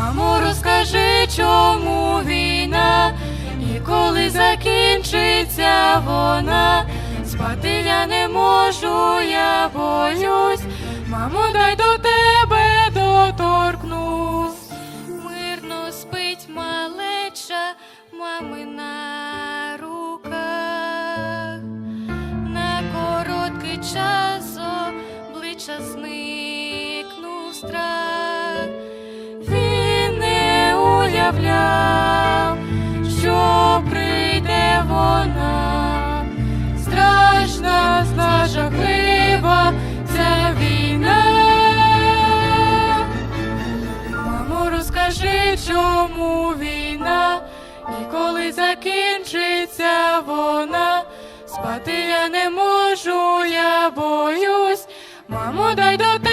Мамо, розкажи, чому війна, і коли закінчиться вона, спати я не можу, я боюсь, мамо, дай до тебе доторкнусь. Мирно спить малеча, мамина руках, на короткий час обличчя зникнув страх. Уявляв, що прийде вона, страшна, зла, жахлива ця війна. Мамо, розкажи, чому війна, і коли закінчиться вона, спати я не можу, я боюсь, мамо, дай до тебе.